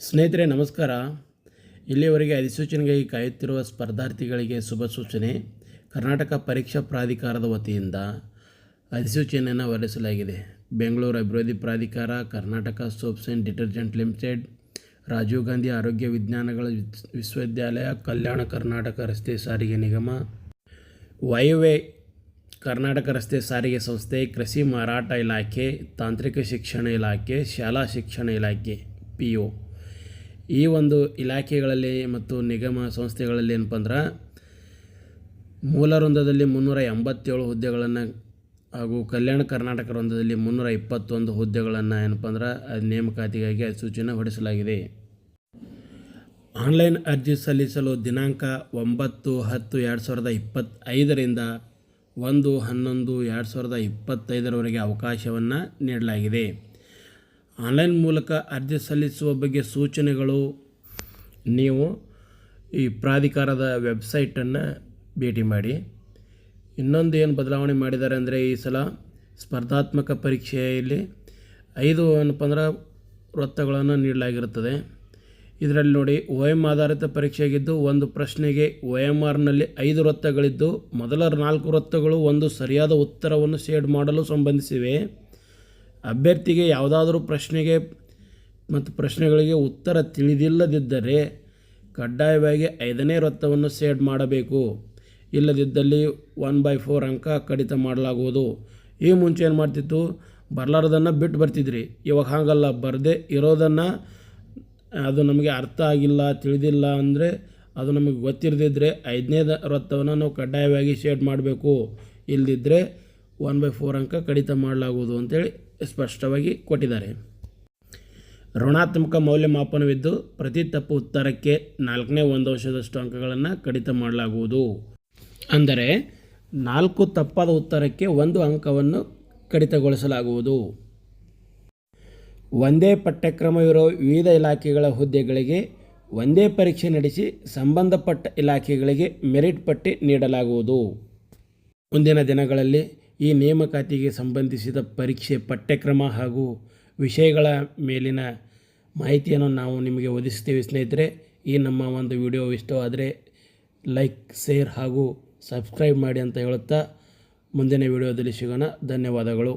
ಸ್ನೇಹಿತರೆ, ನಮಸ್ಕಾರ. ಇಲ್ಲಿಯವರೆಗೆ ಅಧಿಸೂಚನೆಗಾಗಿ ಕಾಯುತ್ತಿರುವ ಸ್ಪರ್ಧಾರ್ಥಿಗಳಿಗೆ ಶುಭ ಸೂಚನೆ. ಕರ್ನಾಟಕ ಪರೀಕ್ಷಾ ಪ್ರಾಧಿಕಾರದ ವತಿಯಿಂದ ಅಧಿಸೂಚನೆಯನ್ನು ಹೊರಡಿಸಲಾಗಿದೆ. ಬೆಂಗಳೂರು ಅಭಿವೃದ್ಧಿ ಪ್ರಾಧಿಕಾರ, Karnataka soaps and detergent limited, Rajiv Gandhi ಆರೋಗ್ಯ ವಿಜ್ಞಾನಗಳ ವಿಶ್ವವಿದ್ಯಾಲಯ, ಕಲ್ಯಾಣ ಕರ್ನಾಟಕ ರಸ್ತೆ ಸಾರಿಗೆ ನಿಗಮ ವಾಯುವೆ ಕರ್ನಾಟಕ ರಸ್ತೆ ಸಾರಿಗೆ ಸಂಸ್ಥೆ, ಕೃಷಿ ಮಾರಾಟ ಇಲಾಖೆ, ತಾಂತ್ರಿಕ ಶಿಕ್ಷಣ ಇಲಾಖೆ, ಶಾಲಾ ಶಿಕ್ಷಣ ಇಲಾಖೆ ಪಿ ಒ ಈ ಒಂದು ಇಲಾಖೆಗಳಲ್ಲಿ ಮತ್ತು ನಿಗಮ ಸಂಸ್ಥೆಗಳಲ್ಲಿ ಏನಪ್ಪ ಅಂದ್ರೆ ಮೂಲ ವೃಂದದಲ್ಲಿ ಮುನ್ನೂರ ಎಂಬತ್ತೇಳು ಹುದ್ದೆಗಳನ್ನು ಹಾಗೂ ಕಲ್ಯಾಣ ಕರ್ನಾಟಕ ವೃಂದದಲ್ಲಿ ಮುನ್ನೂರ ಇಪ್ಪತ್ತೊಂದು ಹುದ್ದೆಗಳನ್ನು ಏನಪ್ಪ ಅಂದ್ರೆ ಅದ್ ನೇಮಕಾತಿಗಾಗಿ ಅಧಿಸೂಚನೆ ಹೊರಡಿಸಲಾಗಿದೆ. ಆನ್ಲೈನ್ ಅರ್ಜಿ ಸಲ್ಲಿಸಲು ದಿನಾಂಕ ಒಂಬತ್ತು ಹತ್ತು ಎರಡು ಸಾವಿರದ ಇಪ್ಪತ್ತೈದರಿಂದ ಒಂದು ಹನ್ನೊಂದು ಎರಡು ಸಾವಿರದ ಇಪ್ಪತ್ತೈದರವರೆಗೆ ಅವಕಾಶವನ್ನು ನೀಡಲಾಗಿದೆ. ಆನ್ಲೈನ್ ಮೂಲಕ ಅರ್ಜಿ ಸಲ್ಲಿಸುವ ಬಗ್ಗೆ ಸೂಚನೆಗಳು, ನೀವು ಈ ಪ್ರಾಧಿಕಾರದ ವೆಬ್ಸೈಟನ್ನು ಭೇಟಿ ಮಾಡಿ. ಇನ್ನೊಂದು ಏನು ಬದಲಾವಣೆ ಮಾಡಿದ್ದಾರೆ ಅಂದರೆ ಈ ಸಲ ಸ್ಪರ್ಧಾತ್ಮಕ ಪರೀಕ್ಷೆಯಲ್ಲಿ ಐದು ಏನಪ್ಪ ಅಂದ್ರೆ ವೃತ್ತಗಳನ್ನು ನೀಡಲಾಗಿರುತ್ತದೆ. ಇದರಲ್ಲಿ ನೋಡಿ ಒ ಎಂ ಆಧಾರಿತ ಪರೀಕ್ಷೆಯಾಗಿದ್ದು ಒಂದು ಪ್ರಶ್ನೆಗೆ ಒ ಎಂ ಆರ್ನಲ್ಲಿ ಐದು ವೃತ್ತಗಳಿದ್ದು, ಮೊದಲ ನಾಲ್ಕು ವೃತ್ತಗಳು ಒಂದು ಸರಿಯಾದ ಉತ್ತರವನ್ನು ಶೇಡ್ ಮಾಡಲು ಸಂಬಂಧಿಸಿವೆ. ಅಭ್ಯರ್ಥಿಗೆ ಯಾವುದಾದರೂ ಪ್ರಶ್ನೆಗೆ ಮತ್ತು ಪ್ರಶ್ನೆಗಳಿಗೆ ಉತ್ತರ ತಿಳಿದಿಲ್ಲದಿದ್ದರೆ ಕಡ್ಡಾಯವಾಗಿ ಐದನೇ ವೃತ್ತವನ್ನು ಸೇಡ್ ಮಾಡಬೇಕು. ಇಲ್ಲದಿದ್ದಲ್ಲಿ ಒನ್ ಬೈ ಫೋರ್ ಅಂಕ ಕಡಿತ ಮಾಡಲಾಗುವುದು. ಈ ಮುಂಚೆ ಏನು ಮಾಡ್ತಿತ್ತು? ಬರಲಾರ್ದನ್ನು ಬಿಟ್ಟು ಬರ್ತಿದ್ರಿ. ಇವಾಗ ಹಾಗಲ್ಲ. ಬರದೇ ಇರೋದನ್ನು ಅದು ನಮಗೆ ಅರ್ಥ ಆಗಿಲ್ಲ, ತಿಳಿದಿಲ್ಲ ಅಂದರೆ ಅದು ನಮಗೆ ಗೊತ್ತಿರದಿದ್ದರೆ ಐದನೇ ವೃತ್ತವನ್ನು ನಾವು ಕಡ್ಡಾಯವಾಗಿ ಶೇಡ್ ಮಾಡಬೇಕು. ಇಲ್ಲದಿದ್ದರೆ ಒನ್ ಬೈ ಫೋರ್ ಅಂಕ ಕಡಿತ ಮಾಡಲಾಗುವುದು ಅಂತೇಳಿ ಸ್ಪಷ್ಟವಾಗಿ ಕೊಟ್ಟಿದ್ದಾರೆ. ಋಣಾತ್ಮಕ ಮೌಲ್ಯಮಾಪನವಿದ್ದು ಪ್ರತಿ ತಪ್ಪು ಉತ್ತರಕ್ಕೆ ನಾಲ್ಕನೇ ಒಂದು ವರ್ಷದಷ್ಟು ಅಂಕಗಳನ್ನು ಕಡಿತ ಮಾಡಲಾಗುವುದು. ಅಂದರೆ ನಾಲ್ಕು ತಪ್ಪಾದ ಉತ್ತರಕ್ಕೆ ಒಂದು ಅಂಕವನ್ನು ಕಡಿತಗೊಳಿಸಲಾಗುವುದು. ಒಂದೇ ಪಠ್ಯಕ್ರಮವಿರೋ ವಿವಿಧ ಇಲಾಖೆಗಳ ಹುದ್ದೆಗಳಿಗೆ ಒಂದೇ ಪರೀಕ್ಷೆ ನಡೆಸಿ ಸಂಬಂಧಪಟ್ಟ ಇಲಾಖೆಗಳಿಗೆ ಮೆರಿಟ್ ಪಟ್ಟಿ ನೀಡಲಾಗುವುದು. ಮುಂದಿನ ದಿನಗಳಲ್ಲಿ ಈ ನೇಮಕಾತಿಗೆ ಸಂಬಂಧಿಸಿದ ಪರೀಕ್ಷೆ ಪಠ್ಯಕ್ರಮ ಹಾಗೂ ವಿಷಯಗಳ ಮೇಲಿನ ಮಾಹಿತಿಯನ್ನು ನಾವು ನಿಮಗೆ ಒದಗಿಸ್ತೀವಿ ಸ್ನೇಹಿತರೆ. ಈ ನಮ್ಮ ಒಂದು ವಿಡಿಯೋ ಇಷ್ಟವಾದರೆ ಲೈಕ್, ಶೇರ್ ಹಾಗೂ ಸಬ್ಸ್ಕ್ರೈಬ್ ಮಾಡಿ ಅಂತ ಹೇಳುತ್ತಾ ಮುಂದಿನ ವಿಡಿಯೋದಲ್ಲಿ ಸಿಗೋಣ. ಧನ್ಯವಾದಗಳು.